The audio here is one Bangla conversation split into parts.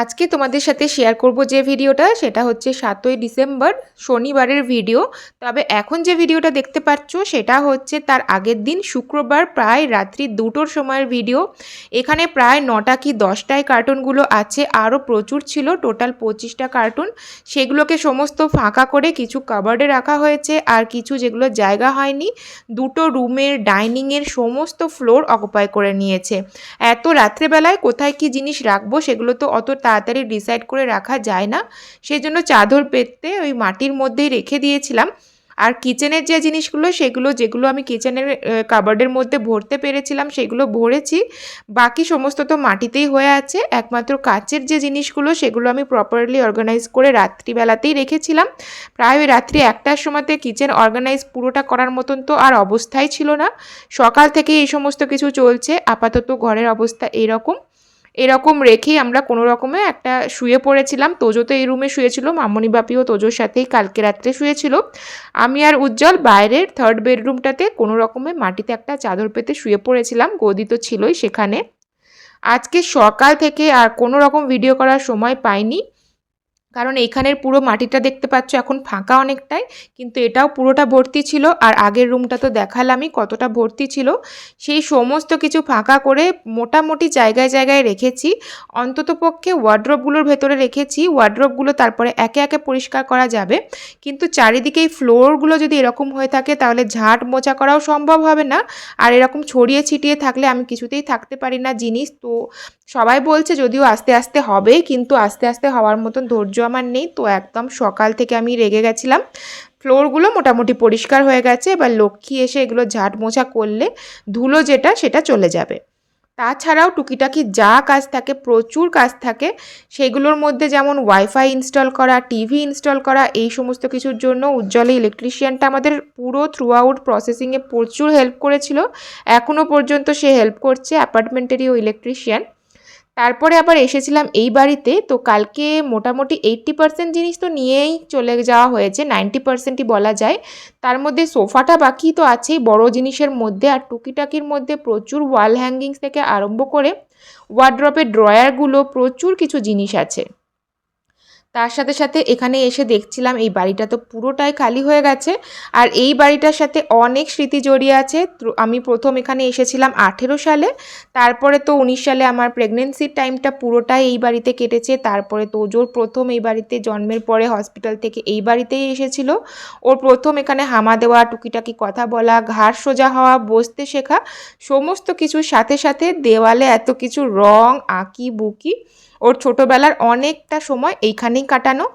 আজকে তোমাদের সাথে শেয়ার করব যে ভিডিওটা সেটা হচ্ছে সাতই ডিসেম্বর, শনিবারের ভিডিও তবে এখন যে ভিডিওটা দেখতে পাচ্ছ, সেটা হচ্ছে তার আগের দিন শুক্রবার প্রায় রাত্রি দুটোর সময়ের ভিডিও এখানে প্রায় নটা কি দশটায় কার্টুনগুলো আছে, আরও প্রচুর ছিল টোটাল পঁচিশটা কার্টুন সেগুলোকে সমস্ত ফাঁকা করে কিছু কাবার্ডে রাখা হয়েছে, আর কিছু যেগুলো জায়গা হয়নি, দুটো রুমের ডাইনিংয়ের সমস্ত ফ্লোর অকুপাই করে নিয়েছে। এত রাত্রেবেলায় কোথায় কি জিনিস রাখব, সেগুলো তো অত তাড়াতাড়ি ডিসাইড করে রাখা যায় না। সেই জন্য চাদর পেতে ওই মাটির মধ্যেই রেখে দিয়েছিলাম। আর কিচেনের যে জিনিসগুলো, সেগুলো যেগুলো আমি কিচেনের কাবার্ডের মধ্যে ভরতে পেরেছিলাম, সেগুলো ভরেছি। বাকি সমস্ত তো মাটিতেই হয়ে আছে। একমাত্র কাচের যে জিনিসগুলো, সেগুলো আমি প্রপারলি অর্গানাইজ করে রাত্রিবেলাতেই রেখেছিলাম। প্রায় ওই রাত্রি একটার সময়তে কিচেন অর্গানাইজ পুরোটা করার মতন তো আর অবস্থাই ছিল না। সকাল থেকে এই সমস্ত কিছু চলছে। আপাতত ঘরের অবস্থা এরকম। এরকম রেখেই আমরা কোনো রকমে একটা শুয়ে পড়েছিলাম। তোজো তো এই রুমে শুয়েছিল, মামনি বাপিও তোজোর সাথেই কালকে রাত্রে শুয়েছিল। আমি আর উজ্জ্বল বাইরের থার্ড বেডরুমটাতে কোনো রকমে মাটিতে একটা চাদর পেতে শুয়ে পড়েছিলাম, গদি তো ছিলই সেখানে। আজকে সকাল থেকে আর কোনো রকম ভিডিও করার সময় পাইনি। কারণ এইখানের পুরো মাটিটা দেখতে পাচ্ছ এখন ফাঁকা অনেকটাই, কিন্তু এটাও পুরোটা ভর্তি ছিল আর আগের রুমটা তো দেখালামই কতটা ভর্তি ছিল। সেই সমস্ত কিছু ফাঁকা করে মোটামুটি জায়গায় জায়গায় রেখেছি। অন্তত পক্ষে ওয়ার্ড্রপগুলোর ভেতরে রেখেছি। ওয়ার্ড্রপগুলো তারপরে একে একে পরিষ্কার করা যাবে। কিন্তু চারিদিকে ফ্লোরগুলো যদি এরকম হয়ে থাকে তাহলে ঝাঁট মোচা করাও সম্ভব হবে না। আর এরকম ছড়িয়ে ছিটিয়ে থাকলে আমি কিছুতেই থাকতে পারি না জিনিস। তো সবাই বলছে যদিও আস্তে আস্তে হবে, কিন্তু আস্তে আস্তে হওয়ার মতন ধৈর্য আমার নেই, তো একদম সকাল থেকে আমি রেগে গেছিলাম। ফ্লোরগুলো মোটামুটি পরিষ্কার হয়ে গেছে, এবার লক্ষ্মী এসে এগুলো ঝাঁট মোছা করলে ধুলো যেটা সেটা চলে যাবে। তাছাড়াও টুকিটাকি যা কাজ থাকে, প্রচুর কাজ থাকে, সেগুলোর মধ্যে যেমন ওয়াইফাই ইনস্টল করা টিভি ইনস্টল করা, এই সমস্ত কিছুর জন্য উজ্জ্বলে ইলেকট্রিশিয়ানটা আমাদের পুরো থ্রু আউট প্রসেসিংয়ে প্রচুর হেল্প করেছিল। এখনও পর্যন্ত সে হেল্প করছে অ্যাপার্টমেন্টেরই ও ইলেকট্রিশিয়ান তারপরে আবার এসেছিলাম এই বাড়িতে, তো কালকে মোটামুটি এইট্টি পার্সেন্ট জিনিস তো নিয়েই চলে যাওয়া হয়েছে নাইনটি পার্সেন্টই বলা যায়। তার মধ্যে সোফাটা বাকি তো আছেই, বড় জিনিসের মধ্যে আর টুকিটাকির মধ্যে প্রচুর ওয়াল হ্যাঙ্গিংস থেকে আরম্ভ করে ওয়ার্ড্রপের ড্রয়ারগুলো প্রচুর কিছু জিনিস আছে। তার সাথে সাথে এখানে এসে দেখছিলাম এই বাড়িটা তো পুরোটাই খালি হয়ে গেছে। আর এই বাড়িটার সাথে অনেক স্মৃতি জড়িয়ে আছে। আমি প্রথম এখানে এসেছিলাম আঠেরো সালে। তারপরে তো উনিশ সালে আমার প্রেগনেন্সির টাইমটা পুরোটাই এই বাড়িতে কেটেছে। তারপরে তো তোজোর প্রথম এই বাড়িতে জন্মের পরে হসপিটাল থেকে এই বাড়িতেই এসেছিল। ওর প্রথম এখানে হামা দেওয়া, টুকিটাকি কথা বলা, ঘাড় সোজা হওয়া, বসতে শেখা, সমস্ত কিছুর সাথে সাথে দেওয়ালে এত কিছু রং, আঁকি, বুকি ওর ছোটোবেলার অনেকটা সময় এইখানেই কাটানো।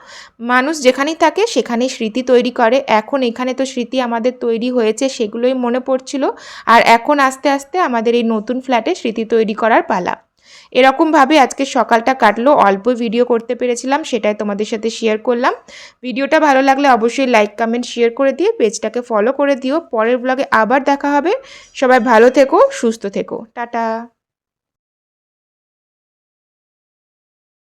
মানুষ যেখানেই থাকে সেখানেই স্মৃতি তৈরি করে। এখন এখানে তো স্মৃতি আমাদের তৈরি হয়েছে সেগুলোই মনে পড়ছিল। আর এখন আস্তে আস্তে আমাদের এই নতুন ফ্ল্যাটে স্মৃতি তৈরি করার পালা। এরকমভাবে আজকে সকালটা কাটলো। অল্প ভিডিও করতে পেরেছিলাম, সেটাই তোমাদের সাথে শেয়ার করলাম। ভিডিওটা ভালো লাগলে অবশ্যই লাইক কমেন্ট শেয়ার করে দিয়ে পেজটাকে ফলো করে দিও। পরের ব্লগে আবার দেখা হবে। সবাই ভালো থেকো, সুস্থ থেকো। টাটা।